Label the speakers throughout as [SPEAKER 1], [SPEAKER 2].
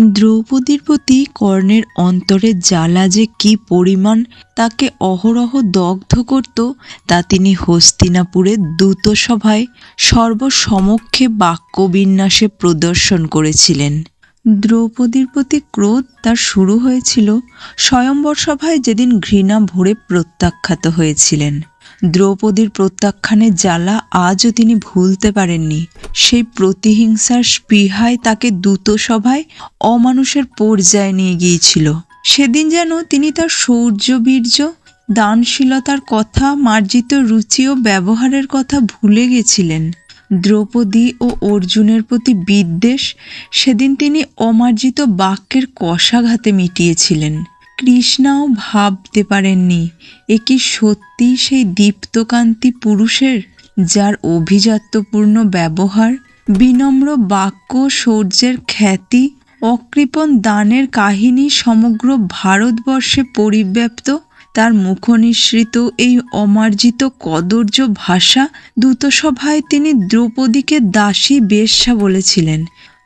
[SPEAKER 1] দ্রৌপদীর প্রতি কর্ণের অন্তরে জ্বালা যে কি পরিমাণ তাকে অহরহ দগ্ধ করত, তা তিনি হস্তিনাপুরের দূতসভায় সর্বসমক্ষে বাক্যবিন্যাসে প্রদর্শন করেছিলেন। দ্রৌপদীর প্রতি ক্রোধ তার শুরু হয়েছিল স্বয়ম্বর সভায় যেদিন ঘৃণা ভরে প্রত্যাখ্যাত হয়েছিলেন। দ্রৌপদীর প্রত্যাখ্যানের জ্বালা আজও তিনি ভুলতে পারেননি। সেই প্রতিহিংসার স্পৃহায় তাকে দ্রুত দূতসভায় অমানুষের পর্যায়ে নিয়ে গিয়েছিল। সেদিন যেন তিনি তার শৌর্য বীর্য, দানশীলতার কথা, মার্জিত রুচি ও ব্যবহারের কথা ভুলে গেছিলেন। দ্রৌপদী ও অর্জুনের প্রতি বিদ্বেষ সেদিন তিনি অমার্জিত বাক্যের কষাঘাতে মিটিয়েছিলেন। কৃষ্ণাও ভাবতে পারেননি, এ কি সত্যি সেই দীপ্তকান্তি পুরুষের, যার অভিজাত্যপূর্ণ ব্যবহার, বিনম্র বাক্য শৌর্যের খ্যাতি, অকৃপণ দানের কাহিনী সমগ্র ভারতবর্ষে পরিব্যাপ্ত, তার মুখনিসৃত এই অমার্জিত কদর্য ভাষা দূতসভায় তিনি দ্রৌপদীকে দাসী বেশ্যা বলেছিলেন।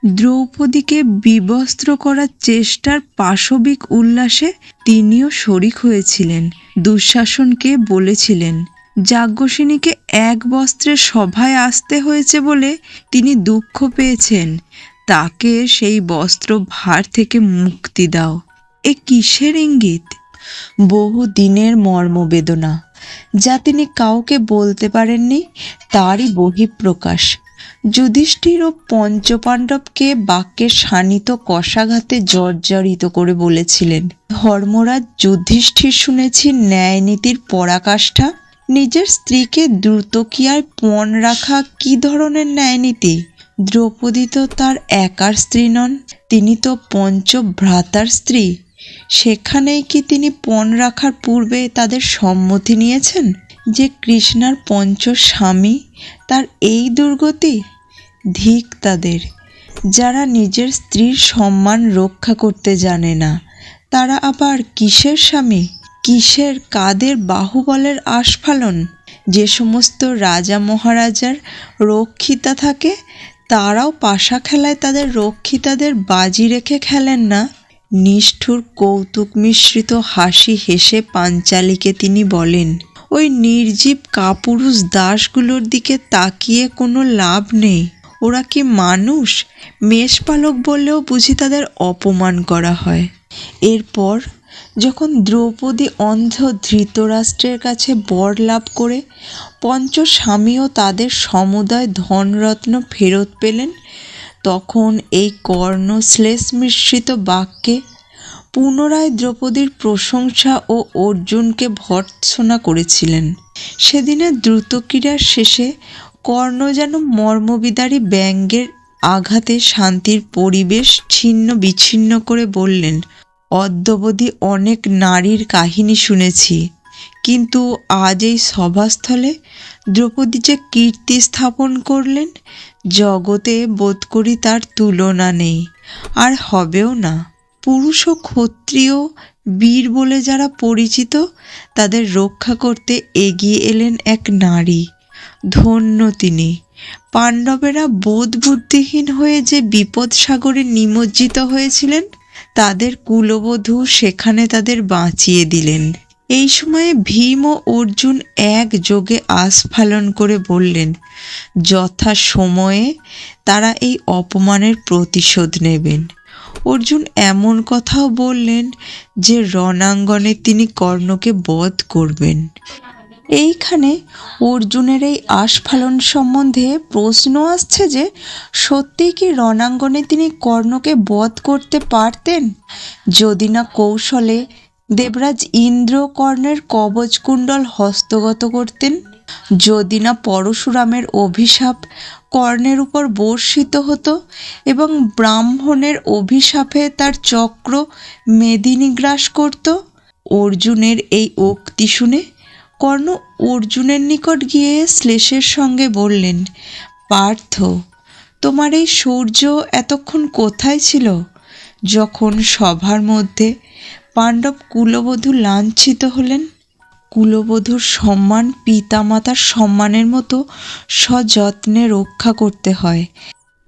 [SPEAKER 1] দ্রৌপদীকে বিবস্ত্র করার চেষ্টার পাশবিক উল্লাসে তিনিও শরিক হয়েছিলেন। দুঃশাসনকে বলেছিলেন, যাজ্ঞসিনীকে এক বস্ত্রের সভায় আসতে হয়েছে বলে তিনি দুঃখ পেয়েছেন। তাকে সেই বস্ত্র ভার থেকে মুক্তি দাও। এ কিসের ইঙ্গিত? বহু দিনের মর্মবেদনা যা তিনি কাউকে বলতে পারেননি, তারই বহিঃপ্রকাশ। যুধিষ্ঠির ও পঞ্চপাণ্ডবকে বাক্যের শানিত কষাঘাতে জর্জরিত করে বলেছিলেন, ধর্মরাজ যুধিষ্ঠির শুনেছি ন্যায়নীতির পরাকাষ্ঠা। নিজের স্ত্রীকে দ্রুতকিয়ায় পণ রাখা কি ধরনের ন্যায়নীতি? দ্রৌপদী তো তার একার স্ত্রী নন, তিনি তো পঞ্চ ভ্রাতার স্ত্রী। সেখানেই কি তিনি পণ রাখার পূর্বে তাদের সম্মতি নিয়েছেন? যে কৃষ্ণার পঞ্চ স্বামী, তার এই দুর্গতি? ধিক তাদের। যারা নিজের স্ত্রীর সম্মান রক্ষা করতে জানে না, তারা আবার কিসের স্বামী? কিসের কাদের বাহুবলের আস্ফালন? যে সমস্ত রাজা মহারাজার রক্ষিতা থাকে, তারাও পাশা খেলায় তাদের রক্ষিতাদের বাজি রেখে খেলেন না। নিষ্ঠুর কৌতুক মিশ্রিত হাসি হেসে পাঞ্চালীকে তিনি বলেন ওই নির্জীব কাপুরুষ দাসগুলোর দিকে তাকিয়ে কোনো লাভ নেই। ওরা কি মানুষ? মেষপালক বললেও বুঝি তাদের অপমান করা হয়। এরপর যখন দ্রৌপদী অন্ধ ধৃতরাষ্ট্রের কাছে বর লাভ করে পঞ্চ স্বামীও তাদের সমুদায় ধনরত্ন ফেরত পেলেন, তখন এই কর্ণ শ্লেষ মিশ্রিত বাক্যে পুনরায় দ্রৌপদীর প্রশংসা ও অর্জুনকে ভর্ৎসনা করেছিলেন। সেদিনের দ্রুতক্রীড়ার শেষে কর্ণ যেন মর্মবিদারী ব্যঙ্গের আঘাতে শান্তির পরিবেশ ছিন্ন বিচ্ছিন্ন করে বললেন, অদ্যবধি অনেক নারীর কাহিনী শুনেছি, কিন্তু আজ এই সভাস্থলে দ্রৌপদী যে কীর্তি স্থাপন করলেন, জগতে বোধ করি তার তুলনা নেই, আর হবেও না। পুরুষ ও ক্ষত্রিয়, বীর বলে যারা পরিচিত, তাদের রক্ষা করতে এগিয়ে এলেন এক নারী। ধন্য তিনি। পাণ্ডবেরা বোধ বুদ্ধিহীন হয়ে যে বিপদ সাগরে নিমজ্জিত হয়েছিলেন, তাদের কুলবধূ সেখানে তাদের বাঁচিয়ে দিলেন। এই সময়ে ভীম ও অর্জুন এক যোগে আস্ফালন করে বললেন যথা সময়ে তারা এই অপমানের প্রতিশোধ নেবেন। অর্জুন এমন কথাও বললেন যে রণাঙ্গনে তিনি কর্ণকে বধ করবেন। এইখানে অর্জুনের এই আস্ফালন সম্বন্ধে প্রশ্ন আসছে যে, সত্যিই কি রণাঙ্গনে তিনি কর্ণকে বধ করতে পারতেন? যদি না কৌশলে দেবরাজ ইন্দ্র কর্ণের কবচকুণ্ডল হস্তগত করতেন? যদি না পরশুরামের অভিশাপ কর্ণের উপর বর্ষিত হতো এবং ব্রাহ্মণের অভিশাপে তার চক্র মেদিনী গ্রাস করত, অর্জুনের এই উক্তি শুনে কর্ণ অর্জুনের নিকট গিয়ে শ্লেষের সঙ্গে বললেন, পার্থ, তোমার এই সূর্য এতক্ষণ কোথায় ছিল? যখন সভার মধ্যে পাণ্ডব কুলবধূ লাঞ্ছিত হলেন কুলবধূর সম্মান পিতামাতার সম্মানের মতো সযত্নে রক্ষা করতে হয়।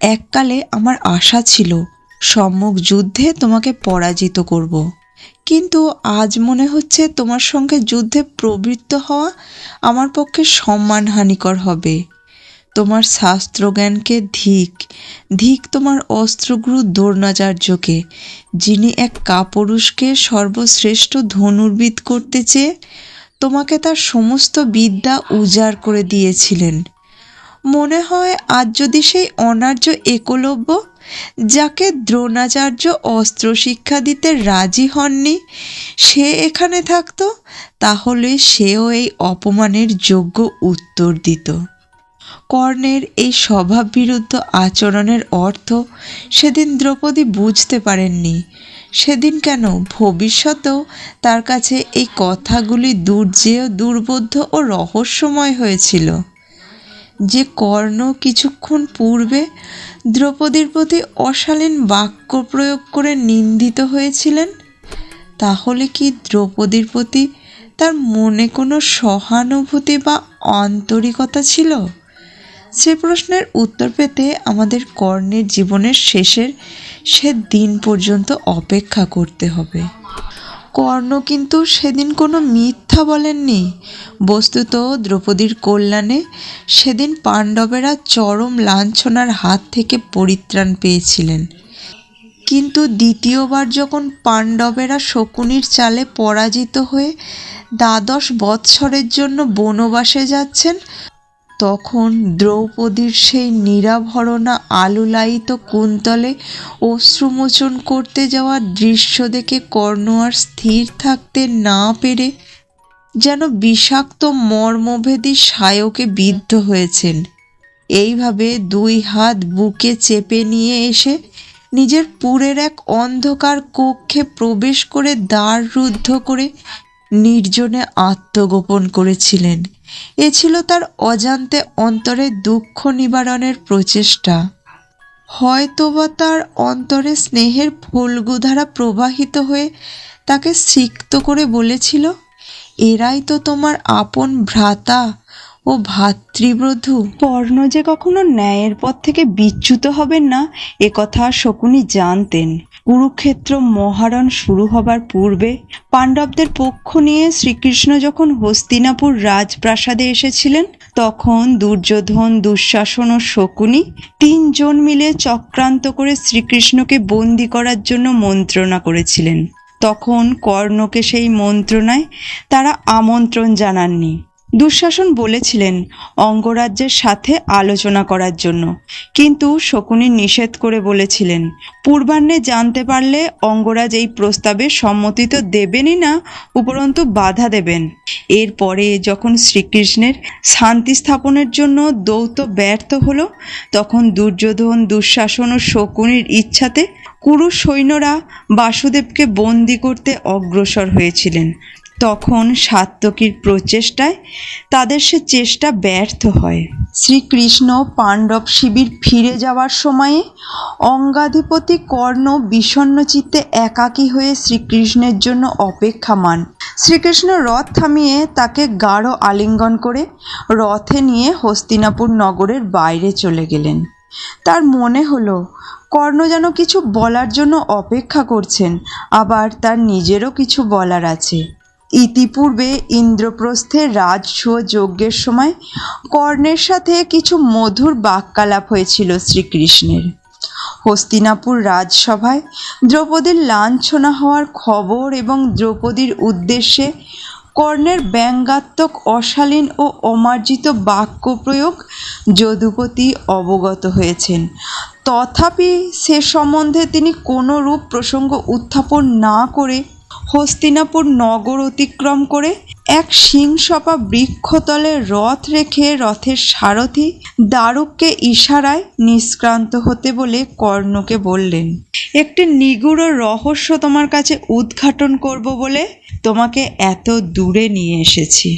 [SPEAKER 1] এককালে আমার আশা ছিল, সম্মুখ যুদ্ধে তোমাকে পরাজিত করব। কিন্তু আজ মনে হচ্ছে তোমার সঙ্গে যুদ্ধে প্রবৃত্ত হওয়া আমার পক্ষে সম্মানহানিকর হবে। তোমার শাস্ত্রজ্ঞানকে ধিক ধিক তোমার অস্ত্রগুরু দ্রোণাচার্যকে, যিনি এক কাপুরুষকে সর্বশ্রেষ্ঠ ধনুর্বিদ করতে চেয়ে তোমাকে তার সমস্ত বিদ্যা উজাড় করে দিয়েছিলেন। মনে হয় আজ যদি সেই অনার্য একলব্য, যাকে দ্রোণাচার্য অস্ত্র শিক্ষা দিতে রাজি হননি, সে এখানে থাকতো, তাহলে সেও এই অপমানের যোগ্য উত্তর দিত। কর্ণের এই স্বভাববিরুদ্ধ আচরণের অর্থ সেদিন দ্রৌপদী বুঝতে পারেননি। সেদিন কেন? ভবিষ্যতেও তার কাছে এই কথাগুলি দুর্জেয় দুর্বোধ্য ও রহস্যময় হয়েছিল। যে কর্ণ কিছুক্ষণ পূর্বে দ্রৌপদীর প্রতি অশালীন বাক্য প্রয়োগ করে নিন্দিত হয়েছিলেন, তাহলে কি দ্রৌপদীর প্রতি তার মনে কোনো সহানুভূতি বা আন্তরিকতা ছিল? সে প্রশ্নের উত্তর পেতে আমাদের কর্ণের জীবনের শেষের সে দিন পর্যন্ত অপেক্ষা করতে হবে। কর্ণ কিন্তু সেদিন কোনো মিথ্যা বলেননি। বস্তুত দ্রৌপদীর কল্যাণে সেদিন পাণ্ডবেরা চরম লাঞ্ছনার হাত থেকে পরিত্রাণ পেয়েছিলেন। কিন্তু দ্বিতীয়বার যখন পাণ্ডবেরা শকুনির চালে পরাজিত হয়ে দ্বাদশ বৎসরের জন্য বনবাসে যাচ্ছেন তখন দ্রৌপদীর সেই নিরাভরণা আলোলায়িত কুন্তলে অশ্রুমোচন করতে যাওয়া দৃশ্য দেখে কর্ণ আর স্থির থাকতে না পেরে যেন বিষাক্ত মর্মভেদী সায়কে বিদ্ধ হয়েছেন। এইভাবে দুই হাত বুকে চেপে নিয়ে এসে নিজের পুরের এক অন্ধকার কক্ষে প্রবেশ করে দ্বার রুদ্ধ করে নির্জনে আত্মগোপন করেছিলেন। এ ছিল তার অজান্তে অন্তরে দুঃখ নিবারণের প্রচেষ্টা। হয়তোবা তার অন্তরে স্নেহের ফলগুধারা প্রবাহিত হয়ে তাকে সিক্ত করে বলেছিল, এরাই তো তোমার আপন ভ্রাতা ও ভাতৃব্রধু কর্ণ যে কখনো ন্যায়ের পথ থেকে বিচ্যুত হবেন না, এ কথা শকুনি জানতেন। কুরুক্ষেত্র মহারণ শুরু হবার পূর্বে পাণ্ডবদের পক্ষ নিয়ে শ্রীকৃষ্ণ যখন হস্তিনাপুর রাজপ্রাসাদে এসেছিলেন, তখন দুর্যোধন, দুঃশাসন ও শকুনি তিনজন মিলে চক্রান্ত করে শ্রীকৃষ্ণকে বন্দি করার জন্য মন্ত্রণা করেছিলেন। তখন কর্ণকে সেই মন্ত্রণায় তারা আমন্ত্রণ জানাননি। দুঃশাসন বলেছিলেন অঙ্গরাজ্যের সাথে আলোচনা করার জন্য। কিন্তু শকুনি নিষেধ করে বলেছিলেন, পূর্বাহ্নে জানতে পারলে অঙ্গরাজ এই প্রস্তাবে সম্মতি তো দেবেনই না, উপরন্তু বাধা দেবেন। এরপরে যখন শ্রীকৃষ্ণের শান্তি স্থাপনের জন্য দৌত ব্যর্থ হলো, তখন দুর্যোধন, দুঃশাসন ও শকুনির ইচ্ছাতে কুরু সৈন্যরা বাসুদেবকে বন্দি করতে অগ্রসর হয়েছিলেন। তখন সাত্তকীর প্রচেষ্টায় তাদের সে চেষ্টা ব্যর্থ হয়। শ্রীকৃষ্ণ পাণ্ডব শিবির ফিরে যাওয়ার সময়ে অঙ্গাধিপতি কর্ণ বিষণ্ণ চিত্তে একাকী হয়ে শ্রীকৃষ্ণের জন্য অপেক্ষামান। শ্রীকৃষ্ণ রথ থামিয়ে তাকে গাঢ় আলিঙ্গন করে রথে নিয়ে হস্তিনাপুর নগরের বাইরে চলে গেলেন। তার মনে হলো, কর্ণ যেন কিছু বলার জন্য অপেক্ষা করছেন, আবার তার নিজেরও কিছু বলার আছে। ইতিপূর্বে ইন্দ্রপ্রস্থের রাজসূয় যজ্ঞের সময় কর্ণের সাথে কিছু মধুর বাক্যালাপ হয়েছিল শ্রীকৃষ্ণের। হস্তিনাপুর রাজসভায় দ্রৌপদীর লাঞ্ছনা হওয়ার খবর এবং দ্রৌপদীর উদ্দেশ্যে কর্ণের ব্যঙ্গাত্মক, অশালীন ও অমার্জিত বাক্য প্রয়োগ যদুপতি অবগত হয়েছেন। তথাপি সে সম্বন্ধে তিনি কোনো রূপ প্রসঙ্গ উত্থাপন না করে হস্তিনাপুর নগর অতিক্রম করে এক সিংসপা বৃক্ষতলে রথ রেখে রথের সারথি দারুককে ইশারায় নিষ্ক্রান্ত হতে বলে কর্ণকে বললেন, একটি নিগুড় রহস্য তোমার কাছে উদ্ঘাটন করব বলে তোমাকে এত দূরে নিয়ে এসেছি।